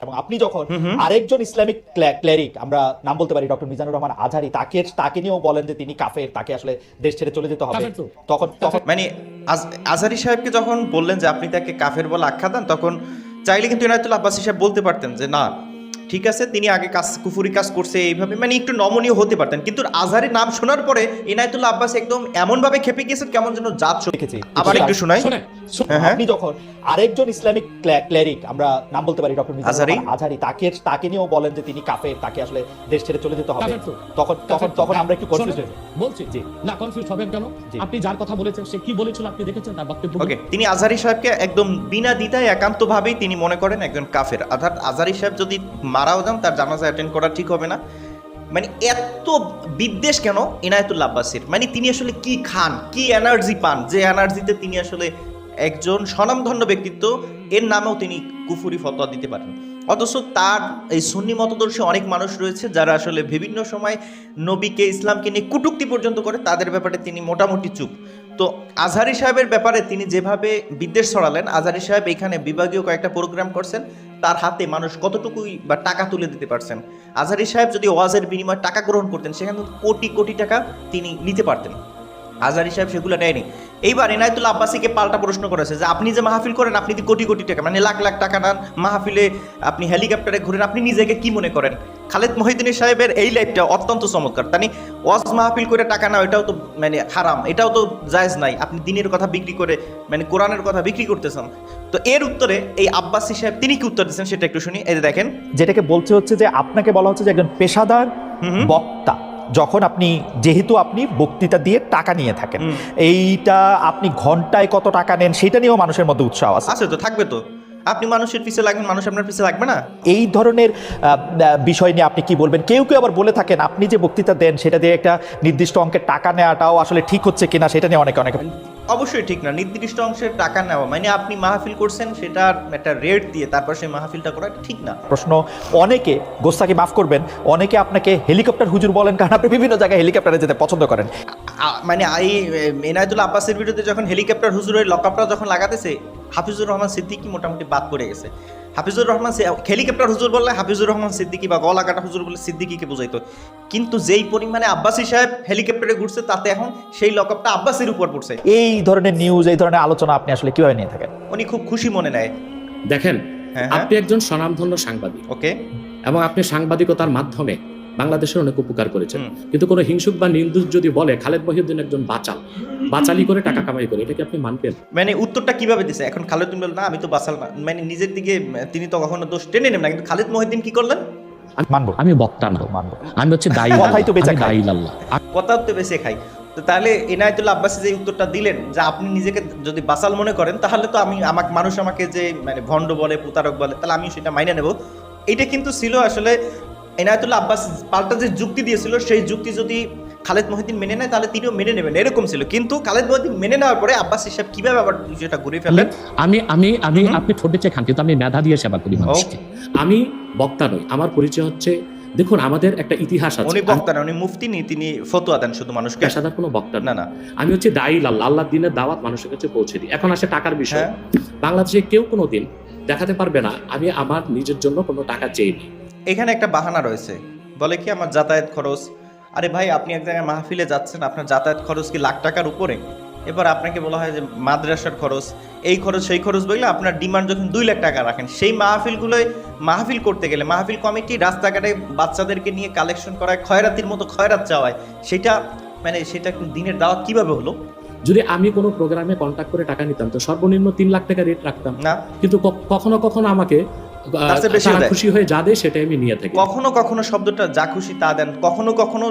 এবং আপনি যখন আরেকজন ইসলামিক ক্লেরিক আমরা নাম বলতে পারি ডক্টর মিজানুর রহমান আজহারি তাকে তাকে নিয়েও বলেন যে তিনি কাফের তাকে আসলে দেশ ছেড়ে চলে যেতে হবে। তখন তখন মানে আজ- আজহারি সাহেবকে যখন বললেন যে আপনি তাকে কাফের বলে আখ্যা দেন তখন চাইলে কিন্তু ইনায়তুল্লাহ আব্বাসী সাহেব বলতে পারতেন যে না ঠিক আছে তিনি আগে কাজ কুফুরি কাজ করছে এইভাবে মানে একটু নমনীয় হতে পারতেন কিন্তু আজহারির নাম শোনার পরে ইনায়তুল্লাহ আব্বাস একদম এমন ভাবে খেপে গিয়েছেন কেমন যেন জাত দেখেছি। আবার একটু শোনাই। হ্যাঁ, হ্যাঁ। আপনি যখন আরেকজন ইসলামিক ক্লেরিক আমরা নাম বলতে পারি ডক্টর আজহারি? আজহারি তাকে তাকে নিয়েও বলেন যে তিনি কাফের তাকে আসলে দেশ ছেড়ে চলে যেতে হবে তখন তখন তখন আমরা একটু কনফিউজ বলছি জি। না কনফিউজ হবেন কেন আপনি যার কথা বলেছেন সে কি বলেছিল আপনি দেখেছেন তার বক্তব্য ওকে তিনি আজহারি সাহেবকে একদম বিনা দ্বিধায় একান্তভাবেই তিনি মনে করেন একজন কাফের অর্থাৎ আজহারি সাহেব যদি মারাও যান, তার জানাজা অ্যাটেন্ড করা ঠিক হবে না। মানে এত বিদ্বেষ কেন? ইনায়তুল্লাহ আব্বাসির। মানে তিনি আসলে কি খান? কি এনার্জি পান? যে এনার্জিতে তিনি আসলে একজন স্বনামধন্য ব্যক্তিত্ব, এর নামেও তিনি কুফুরি ফতোয়া দিতে পারেন। অথচ তার এই সুন্নি মতদর্শী অনেক মানুষ রয়েছে, যারা আসলে বিভিন্ন সময় নবীকে ইসলামকে নিয়ে কুটুক্তি পর্যন্ত করে, তাদের ব্যাপারে তিনি মোটামুটি চুপ। তো আজহারি সাহেবের ব্যাপারে তিনি যেভাবে বিদ্বেষ ছড়ালেন, আজহারি সাহেব এখানে বিভাগীয় কয়েকটা প্রোগ্রাম করছেন, তার হাতে মানুষ কতটুকুই বা টাকা তুলে দিতে পারছেন? আজহারি সাহেব যদি ওয়াজের বিনিময়ে টাকা গ্রহণ করতেন, সেখানে কোটি কোটি টাকা তিনি নিতে পারতেন। আজহারি সাহেব সেগুলো নেয়নি। এইবার এনায়তুল্লাহ আব্বাসীকে পাল্টা প্রশ্ন করেছে যে আপনি যে মাহফিল করেন আপনি কি কোটি কোটি টাকা? মানে লাখ লাখ টাকা নেন মাহফিলে আপনি হেলিকপ্টারে ঘুরেন আপনি নিজেকে কি মনে করেন? খালেদ মহিদিনী সাহেবের এই লাইফটা অত্যন্ত চমৎকার। তানি ওয়াজ মাহফিল করে টাকা না এটাও তো মানে হারাম। এটাও তো জায়েজ নাই। আপনি দিনের কথা বিক্রি করে মানে কোরআনের কথা বিক্রি করতেছেন। তো এর উত্তরে এই আব্বাসী সাহেব তিনি কি উত্তর দিচ্ছেন সেটা একটু শুনি। এই দেখেন। যেটাকে বলছে হচ্ছে যে আপনাকে বলা হচ্ছে যে একজন পেশাদার বক্তা। যখন আপনি যেহেতু আপনি বক্তৃতা দিয়ে টাকা নিয়ে থাকেন এইটা আপনি ঘন্টায় কত টাকা নেন সেটা নিয়েও মানুষের মধ্যে উৎসাহ আছে। আছে তো থাকবে তো। আপনি মানুষের পিছে লাগবেন মানুষ আপনার পিছে লাগবে না? এই ধরনের বিষয় নিয়ে আপনি কি বলবেন? কেউ কেউ আবার বলে থাকেন আপনি যে বক্তৃতা দেন সেটা দিয়ে একটা নির্দিষ্ট অঙ্কের টাকা নেওয়াটাও আসলে ঠিক হচ্ছে কিনা সেটা নিয়ে অনেকে অনেকে অবশ্যই ঠিক না নির্দিষ্ট অংশের টাকা নেওয়া মানে আপনি মাহফিল করছেন সেটার একটা রেট দিয়ে তারপর সেই মাহফিলটা করা ঠিক না। প্রশ্ন অনেকে গোস্তাকে মাফ করবেন অনেকে আপনাকে হেলিকপ্টার হুজুর বলেন কারণ আপনি বিভিন্ন জায়গায় হেলিকপ্টারে যেতে পছন্দ করেন। মানে এই এনায়তুল্লাহ আব্বাসের বিরুদ্ধে যখন হেলিকপ্টার হুজুরের লকআপটা যখন লাগাতেছে হাফিজুর রহমান সিদ্দিকি মোটামুটি বাদ পড়ে গেছে। হাফিজুর রহমান সি- হেলিকপ্টার হুজুর বললে হাফিজুর রহমান সিদ্দিকি বা গলা কাটা হুজুর বলে সিদ্দিকিকে বোঝাইতো। কিন্তু যেই পরিমাণে আব্বাসী সাহেব হেলিকপ্টারে ঘুরছে তাতে এখন সেই লকআপটা আব্বাসির উপর পড়ছে। এই ধরনের নিউজ এই ধরনের আলোচনা আপনি আসলে কীভাবে নিয়ে থাকেন? উনি খুব খুশি মনে নেয়। দেখেন হ্যাঁ, হ্যাঁ। আপনি একজন স্বনামধন্য সাংবাদিক। ওকে। এবং আপনি সাংবাদিকতার মাধ্যমে বাংলাদেশের অনেক উপকার করেছেন। কিন্তু কোনো হিংসুক বা নিন্দুক যদি বলে খালেদ মহিউদ্দিন একজন বাচাল বাচালি করে টাকা কামাই করে এটা কি আপনি মানবেন? মানে উত্তরটা কীভাবে দিছে? এখন খালেদ বল না আমি তো বাসাল না। মানে নিজের দিকে তিনি তো কখনো দোষ টেনে নেন না। কিন্তু খালেদ মহিদ্দিন কি করলেন? মানবো। আমি বক্তা না। মানবো। আমি হচ্ছে দায়ী কথাই তো বেচা খাই। কথা তো বেশি খাই। তো তাহলে এনায়তুল্লাহ আব্বাসী যে উত্তরটা দিলেন যে আপনি নিজেকে যদি বাসাল মনে করেন তাহলে তো আমি আমাকে মানুষ আমাকে যে মানে ভণ্ড বলে প্রতারক বলে তাহলে আমি সেটা মাইনে নেব। এটা কিন্তু ছিল আসলে এনায়তুল্লাহ আব্বাস পাল্টা যে যুক্তি দিয়েছিল সেই যুক্তি যদি খালেদ মহিদ্দিন মেনে নেয় তাহলে তিনিও মেনে নেবেন। এরকম ছিল। কিন্তু খালেদ মহিদ্দিন মেনে নেওয়ার পরে আব্বাস হিসাব কীভাবে আবার বিষয়টা ঘুরে ফেললেন? আমি আমি আমি আপনি ঠোঁটে চেয়ে খান কিন্তু আমি মেধা দিয়ে সেবা করি মানুষকে। আমি বক্তা নই আমার পরিচয় হচ্ছে দেখুন আমাদের একটা ইতিহাস আছে। উনি বক্তা না উনি মুফতি নি তিনি ফতোয়া দেন শুধু মানুষকে। পেশাদার কোনো বক্তা না না। আমি হচ্ছে দায়ী আল্লাহ আল্লাহ দিনের দাওয়াত মানুষের কাছে পৌঁছে দিই। এখন আসে টাকার বিষয়। হ্যাঁ। বাংলাদেশে কেউ কোনো দিন দেখাতে পারবে না আমি আমার নিজের জন্য কোনো টাকা চেয়েনি এখানে একটা বাহানা রয়েছে। বলে কি আমার যাতায়াত খরচ? আরে ভাই আপনি এক জায়গায় মাহফিলে যাচ্ছেন আপনার যাতায়াত খরচ কি লাখ টাকার উপরে? এবার আপনাকে বলা হয় যে মাদ্রাসার খরচ এই খরচ সেই খরচ বললে আপনার ডিমান্ড যখন দুই লাখ টাকা রাখেন সেই মাহফিলগুলোয় মাহফিল করতে গেলে মাহফিল কমিটি রাস্তাঘাটে বাচ্চাদেরকে নিয়ে কালেকশন করায় খয়রাতির মতো খয়রাত চাওয়ায় সেটা মানে সেটা দিনের দাওয়াত কীভাবে হলো? যদি আমি কোনো প্রোগ্রামে কন্ট্যাক্ট করে টাকা নিতাম তো সর্বনিম্ন তিন লাখ টাকা রেট রাখতাম। না। কিন্তু কখনো কখনো আমাকে খুশি হয়ে যা দেয় সেটাই আমি নিয়ে থাকি। কখনো কখনো শব্দটা যা খুশি তা দেন। কখনো কখনো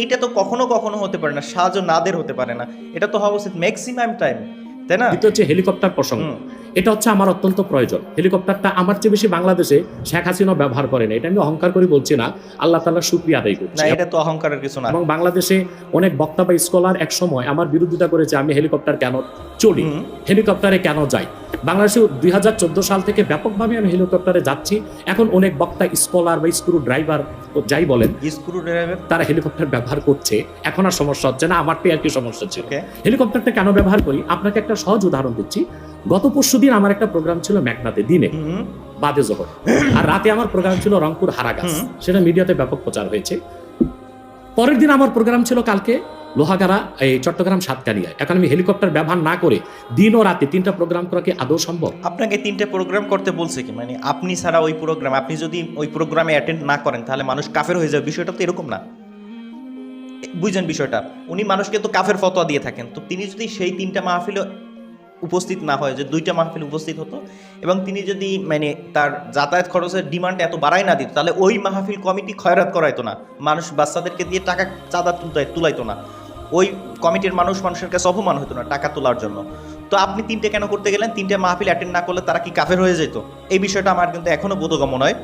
এইটা তো কখনো কখনো হতে পারে না। সাহায্য নাদের হতে পারে না। এটা তো হওয়া উচিত ম্যাক্সিমাম টাইম তাই না? দ্বিতীয় হচ্ছে হেলিকপ্টার প্রসঙ্গ। এটা হচ্ছে আমার অত্যন্ত প্রয়োজন। হেলিকপ্টারটা আমার চেয়ে বেশি বাংলাদেশে শেখ হাসিনা ব্যবহার করে না। এটা আমি অহংকার করে বলছি না। আল্লাহ তাআলা শুক্রিয়া আদায় করছি। না এটা তো অহংকারের কিছু না। এবং বাংলাদেশে অনেক বক্তা বা স্কলার এক সময় আমার বিরোধিতা করেছে আমি হেলিকপ্টার কেন চলি? হেলিকপ্টারে কেন যাই? বাংলাদেশে দুই হাজার চোদ্দ সাল থেকে ব্যাপকভাবে আমি হেলিকপ্টারে যাচ্ছি। এখন অনেক বক্তা স্কলার বা স্ক্রু ড্রাইভার যাই বলেন স্ক্রু ড্রাইভার তারা হেলিকপ্টার ব্যবহার করছে। এখন আর সমস্যা হচ্ছে না আমারটাই আর কি সমস্যা ছিল। হেলিকপ্টারটা কেন ব্যবহার করি? আপনাকে একটা সহজ উদাহরণ দিচ্ছি। গত পরশু দিন আমার একটা প্রোগ্রাম ছিল মেঘনাতে দিনে বাদে জোহর। আর রাতে আমার প্রোগ্রাম ছিল রংপুর হারাগাছ। সেটা মিডিয়াতে ব্যাপক প্রচার হয়েছে। পরের দিন আমার প্রোগ্রাম ছিল কালকে লোহাগাড়া এই চট্টগ্রাম সাতকানিয়া এখন আমি হেলিকপ্টার ব্যবহার না করে দিন ও রাতে তিনটা প্রোগ্রাম করা কি আদৌ সম্ভব? আপনাকে তিনটে প্রোগ্রাম করতে বলছে কি? মানে আপনি ছাড়া ওই প্রোগ্রাম আপনি যদি ওই প্রোগ্রামে অ্যাটেন্ড না করেন তাহলে মানুষ কাফের হয়ে যাবে। বিষয়টা তো এরকম না। বুঝছেন বিষয়টা। উনি মানুষকে তো কাফের ফতোয়া দিয়ে থাকেন। তো তিনি যদি সেই তিনটা মাহফিলে উপস্থিত না হয়, যে দুইটা মাহফিল উপস্থিত হতো। এবং তিনি যদি মানে তার যাতায়াত খরচের ডিমান্ড এত বাড়াই না দিত, তাহলে ওই মাহফিল কমিটি খয়রাত করাইতো না। মানুষ বাচ্চাদেরকে দিয়ে টাকা, চাঁদা তুলতে, তুলাইতো না। ওই কমিটির মানুষ মানুষের কাছে অপমান হতো না টাকা তোলার জন্য। তো আপনি তিনটে কেন করতে গেলেন? তিনটে মাহফিল অ্যাটেন্ড না করলে তারা কি কাফের হয়ে যেত? এই বিষয়টা আমার কিন্তু এখনও বোধগম্য নয়।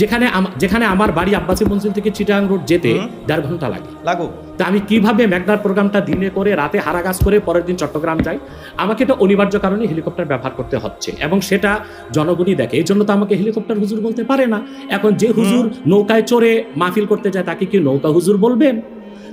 যেখানে যেখানে আমার বাড়ি আব্বাসী মঞ্জিল থেকে চিটাং রোড যেতে দেড় ঘণ্টা লাগে। লাগো তা আমি কীভাবে ম্যাগনার প্রোগ্রামটা দিনে করে রাতে হারাগাছ করে পরের দিন চট্টগ্রাম যাই? আমাকে তো অনিবার্য কারণে হেলিকপ্টার ব্যবহার করতে হচ্ছে এবং সেটা জনগণই দেখে। এই জন্য তো আমাকে হেলিকপ্টার হুজুর বলতে পারে না। এখন যে হুজুর নৌকায় চড়ে মাহফিল করতে যায় তাকে কি নৌকা হুজুর বলবেন?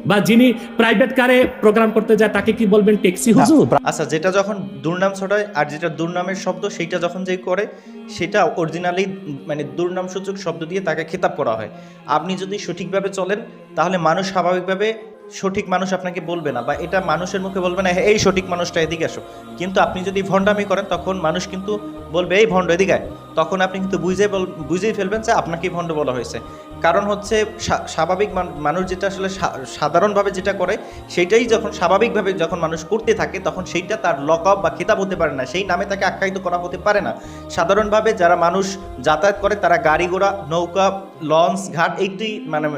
বা যিনি প্রাইভেট কারে প্রোগ্রাম করতে যায় তাকে কি বলবেন ট্যাক্সি হুজুর? আচ্ছা যেটা যখন দুর্নাম ছড়ায় আর যেটা দুর্নামের শব্দ সেইটা যখন যে করে সেটা অরিজিনালি মানে দুর্নাম সূচক শব্দ দিয়ে তাকে খেতাব করা হয়। আপনি যদি সঠিকভাবে চলেন তাহলে মানুষ স্বাভাবিকভাবে সঠিক মানুষ আপনাকে বলবে না বা এটা মানুষের মুখে বলবে না "হ্যাঁ, এই সঠিক মানুষটা এদিকে আসো। কিন্তু আপনি যদি ভণ্ডামি করেন তখন মানুষ কিন্তু বলবে এই ভণ্ড এদিকে আয়।" তখন আপনি কিন্তু বুঝে বুঝেই ফেলবেন যে আপনাকেই ভণ্ড বলা হয়েছে। কারণ হচ্ছে স্বা- স্বাভাবিক মানুষ যেটা আসলে সাধারণভাবে যেটা করে সেটাই যখন স্বাভাবিকভাবে যখন মানুষ করতে থাকে, তখন সেইটা তার লক আপ বা খেতাব হতে পারে না। সেই নামে তাকে আখ্যায়িত করা হতে পারে না। সাধারণভাবে যারা মানুষ যাতায়াত করে, তারা গাড়ি ঘোড়া, নৌকা, লঞ্চ, ঘাট এই দুই মানে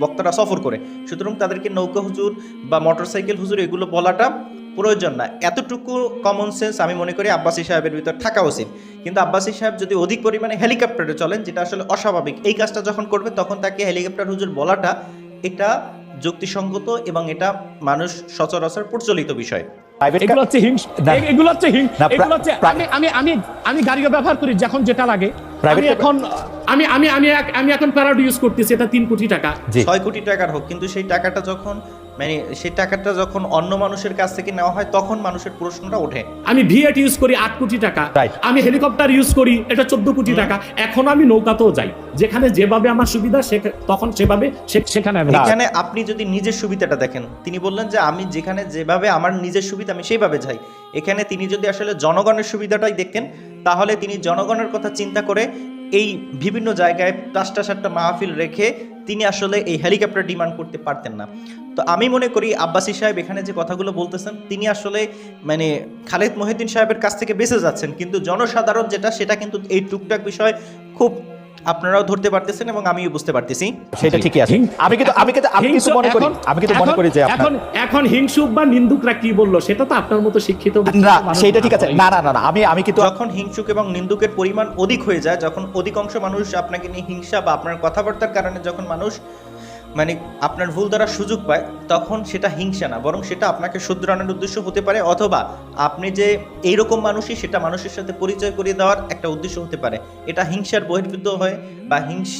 বক্তারা সফর করে। সুতরাং তাদেরকে নৌকা হুজুর বা মোটরসাইকেল হুজুর এগুলো বলাটা প্রয়োজন না। এতটুকু কমন সেন্স আমি মনে করি আব্বাসী সাহেবের ভিতর থাকা উচিত। কিন্তু আব্বাসী সাহেব যদি অধিক পরিমাণে হেলিকপ্টারে চলেন যেটা আসলে অস্বাভাবিক এই কাজটা যখন করবে তখন তাকে হেলিকপ্টার হুজুর বলাটা এটা যুক্তিসঙ্গত এবং এটা মানুষ সচরাচর প্রচলিত বিষয়। এগুলো হচ্ছে হিংস এগুলো হচ্ছে হিংস এগুলো হচ্ছে আমি আমি আমি আমি গাড়িও ব্যবহার করি যখন যেটা লাগে। আমি এখন আমি আমি আমি আমি এখন প্যারাড ইউজ করতেছি এটা তিন কোটি টাকা। ছয় কোটি টাকার হোক কিন্তু সেই টাকাটা যখন মানে সেই টাকাটা যখন অন্য মানুষের কাছ থেকে নেওয়া হয় তখন মানুষের প্রশ্নটা ওঠে। আমি ভিএট ইউজ করি আট কোটি টাকা। আমি হেলিকপ্টার ইউজ করি এটা চোদ্দ কোটি টাকা। এখন আমি নৌকাতেও যাই। যেখানে যেভাবে আমার সুবিধা তখন সেভাবে সেখানে এখানে আপনি যদি নিজের সুবিধাটা দেখেন তিনি বললেন যে আমি যেখানে যেভাবে আমার নিজের সুবিধা আমি সেইভাবে যাই। এখানে তিনি যদি আসলে জনগণের সুবিধাটাই দেখেন তাহলে তিনি জনগণের কথা চিন্তা করে এই বিভিন্ন জায়গায় পাঁচটা সাতটা মাহফিল রেখে তিনি আসলে এই হেলিকপ্টার ডিমান্ড করতে পারতেন না। তো আমি মনে করি আব্বাসি সাহেব এখানে যে কথাগুলো বলতেছেন, তিনি আসলে মানে খালেদ মহিউদ্দিন সাহেবের কাছ থেকে বেঁচে যাচ্ছেন। কিন্তু জনসাধারণ যেটা, সেটা কিন্তু এই টুকটাক বিষয় খুব আপনারাও ধরতে পারতেছেন এবং আমিও বুঝতে পারতেছি। সেটা ঠিকই আছে। আমি কিন্তু আমি কিন্তু আমি কিন্তু মনে করি আমি কিন্তু মনে করি যে আপনার এখন এখন হিংসুক বা নিন্দুকরা কি বলল সেটা তো আপনার মতো শিক্ষিত না সেটা ঠিক আছে। না না না না না, আমি আমি কিন্তু যখন হিংসুক এবং নিন্দুকের পরিমাণ অধিক হয়ে যায় যখন অধিকাংশ মানুষ আপনাকে নিয়ে হিংসা বা আপনার কথাবার্তার কারণে যখন মানুষ মানে আপনার ভুল দ্বারা সুযোগ পায় তখন সেটা হিংসা না বরং সেটা আপনাকে শুধরানোর উদ্দেশ্য হতে পারে অথবা আপনি যে এইরকম মানুষই সেটা মানুষের সাথে পরিচয় করিয়ে দেওয়ার একটা উদ্দেশ্য হতে পারে। এটা হিংসার বহির্ভূত হয় বা হিংস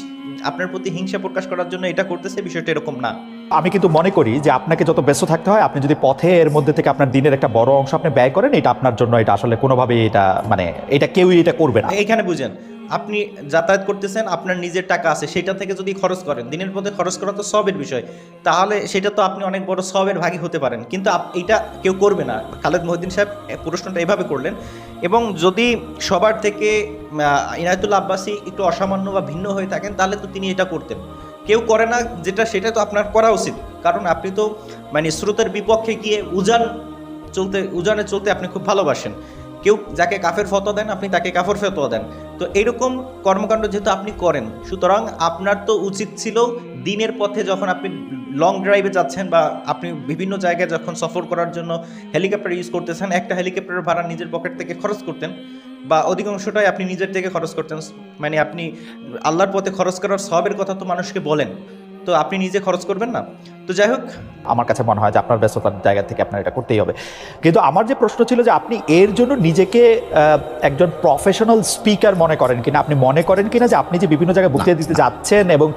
আপনার প্রতি হিংসা প্রকাশ করার জন্য এটা করতেছে বিষয়টা এরকম না। আমি কিন্তু মনে করি যে আপনাকে যত ব্যস্ত থাকতে হয় আপনি যদি পথে এর মধ্যে থেকে আপনার দিনের একটা বড় অংশ আপনি ব্যয় করেন এটা আপনার জন্য এটা আসলে কোনোভাবেই এটা মানে এটা কেউই এটা করবে না। এখানে বুঝেন আপনি যাতায়াত করতেছেন আপনার নিজের টাকা আছে সেটা থেকে যদি খরচ করেন দিনের পথে খরচ করা তো সবের বিষয় তাহলে সেটা তো আপনি অনেক বড় সবের ভাগী হতে পারেন। কিন্তু এটা কেউ করবে না। খালেদ মহিউদ্দিন সাহেব প্রশ্নটা এভাবে করলেন। এবং যদি সবার থেকে আহ, ইনায়তুল্লাহ আব্বাসী একটু অসামান্য বা ভিন্ন হয়ে থাকেন তাহলে তো তিনি এটা করতেন। কেউ করে না যেটা সেটা তো আপনার করা উচিত। কারণ আপনি তো মানে স্রোতের বিপক্ষে গিয়ে উজান চলতে উজানে চলতে আপনি খুব ভালোবাসেন। কেউ যাকে কাফের ফতো দেন, আপনি তাকে কাফের ফতোয়া দেন। তো এইরকম কর্মকাণ্ড যেহেতু আপনি করেন, সুতরাং আপনার তো উচিত ছিল দিনের পথে যখন আপনি লং ড্রাইভে যাচ্ছেন বা আপনি বিভিন্ন জায়গায় যখন সফর করার জন্য হেলিকপ্টার ইউজ করতেছেন, একটা হেলিকপ্টারের ভাড়া নিজের পকেট থেকে খরচ করতেন বা অধিকাংশটাই আপনি নিজের থেকে খরচ করতেন। মানে আপনি আল্লাহর পথে খরচ করার সবের কথা তো মানুষকে বলেন। তো আপনি নিজে খরচ করবেন না। তো যাই হোক আমার কাছে মনে হয় যে আপনার ব্যস্ততার জায়গা থেকে আপনার এটা করতেই হবে। কিন্তু আমার যে প্রশ্ন ছিল যে আপনি এর জন্য নিজেকে একজন প্রফেশনাল স্পিকার মনে করেন কিনা আপনি মনে করেন কিনা যে আপনি যে বিভিন্ন জায়গায় বক্তৃতা দিতে যাচ্ছেন এবং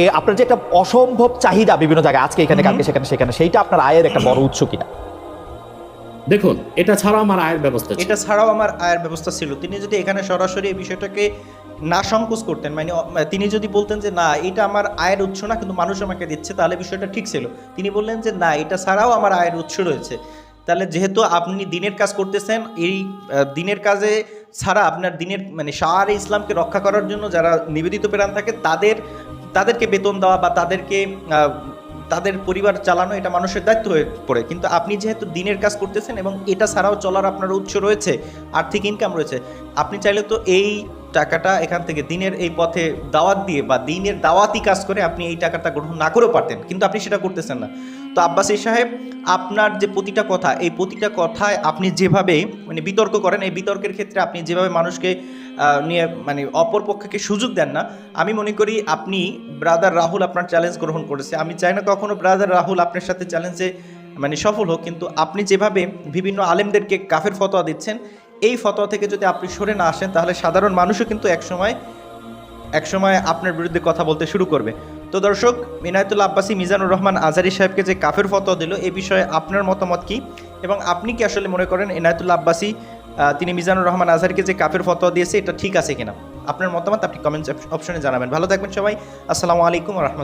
এ আপনার যে একটা অসম্ভব চাহিদা বিভিন্ন জায়গায় আজকে এখানে কালকে সেখানে সেখানে সেইটা আপনার আয়ের একটা বড় উৎস কিনা? দেখুন এটা ছাড়া আমার আয়ের ব্যবস্থা এটা ছাড়াও আমার আয়ের ব্যবস্থা ছিল। তিনি যদি এখানে সরাসরি এই বিষয়টাকে না সংকোচ করতেন। মানে তিনি যদি বলতেন যে, না, এটা আমার আয়ের উৎস না, কিন্তু মানুষ আমাকে দিচ্ছে, তাহলে বিষয়টা ঠিক ছিল। তিনি বললেন যে, না, এটা ছাড়াও আমার আয়ের উৎস রয়েছে। তাহলে যেহেতু আপনি দিনের কাজ করতেছেন, এই দিনের কাজে ছাড়া আপনার দিনের মানে সার ইসলামকে রক্ষা করার জন্য যারা নিবেদিত প্রাণ থাকে, তাদের, তাদেরকে বেতন দেওয়া বা তাদেরকে তাদের পরিবার চালানো, এটা মানুষের দায়িত্ব হয়ে পড়ে। কিন্তু আপনি যেহেতু দিনের কাজ করতেছেন এবং এটা ছাড়াও চলার আপনার উৎস রয়েছে, আর্থিক ইনকাম রয়েছে, আপনি চাইলে তো এই টাকাটা এখান থেকে দিনের এই পথে দাওয়াত দিয়ে বা দিনের দাওয়াতি কাজ করে আপনি এই টাকাটা গ্রহণ না করেও পারতেন। কিন্তু আপনি সেটা করতেছেন না। তো আব্বাসী সাহেব, আপনার যে প্রতিটা কথা, এই প্রতিটা কথায় আপনি যেভাবে মানে বিতর্ক করেন, এই বিতর্কের ক্ষেত্রে আপনি যেভাবে মানুষকে নিয়ে মানে অপর পক্ষকে সুযোগ দেন না, আমি মনে করি আপনি ব্রাদার রাহুল আপনার চ্যালেঞ্জ গ্রহণ করেছে। আমি চাই না কখনো ব্রাদার রাহুল আপনার সাথে চ্যালেঞ্জে মানে সফল হোক, কিন্তু আপনি যেভাবে বিভিন্ন আলেমদেরকে কাফের ফতোয়া দিচ্ছেন এই ফতোয়া থেকে যদি আপনি সরে না আসেন, তাহলে সাধারণ মানুষও কিন্তু একসময় একসময় আপনার বিরুদ্ধে কথা বলতে শুরু করবে। তো দর্শক মিনায়তুল্লা আব্বাসী মিজানুর রহমান আজারি সাহেবকে যে কাফের ফতোয়া দিল, এ বিষয়ে আপনার মতামত কি? এবং আপনি কি আসলে মনে করেন এনায়তুল্লা আব্বাসী তিনি মিজানুর রহমান আজহারকে যে কাফের ফতোয়া দিয়েছে, এটা ঠিক আছে কিনা? আপনার মতামত আপনি কমেন্ট অপশনে জানাবেন। ভালো থাকবেন সবাই। আসসালামু আলাইকুম রহমতুল্লাহ।